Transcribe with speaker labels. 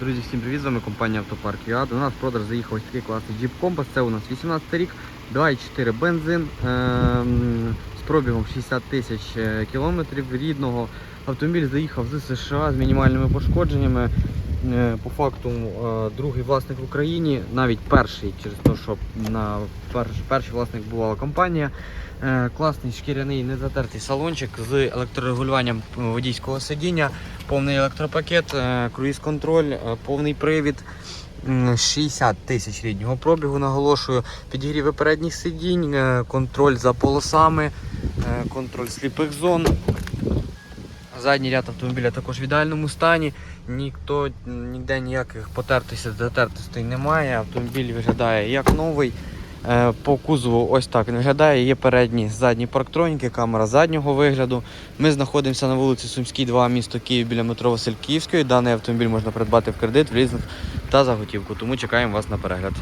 Speaker 1: Друзі, всім привіт! З вами компанія Автопарк ЮА. До нас в продаж заїхав ось такий класний Jeep Compass. Це у нас 18 рік, 2,4 бензин ем, з пробігом 60 тисяч е, кілометрів рідного. Автомобіль заїхав з США з мінімальними пошкодженнями. Е, По факту е, другий власник в Україні, навіть перший, через те, що на перш, перший власник бувала компанія. Е, Класний шкіряний незатертий салончик з електрорегулюванням водійського сидіння, повний електропакет, круїз-контроль, повний привід. 60 тисяч ріднього пробігу, наголошую, підігріви передніх сидінь, контроль за полосами, контроль сліпих зон. Задній ряд автомобіля також в ідеальному стані. Ніхто ніде ніяких потертостей, затертостей немає. Автомобіль виглядає як новий. Е, По кузову ось так він виглядає. Є передні задні парктроніки, камера заднього вигляду. Ми знаходимося на вулиці Сумській, 2, місто Київ біля метро Васильківської. Даний автомобіль можна придбати в кредит, в лізинг та за готівку. Тому чекаємо вас на перегляд.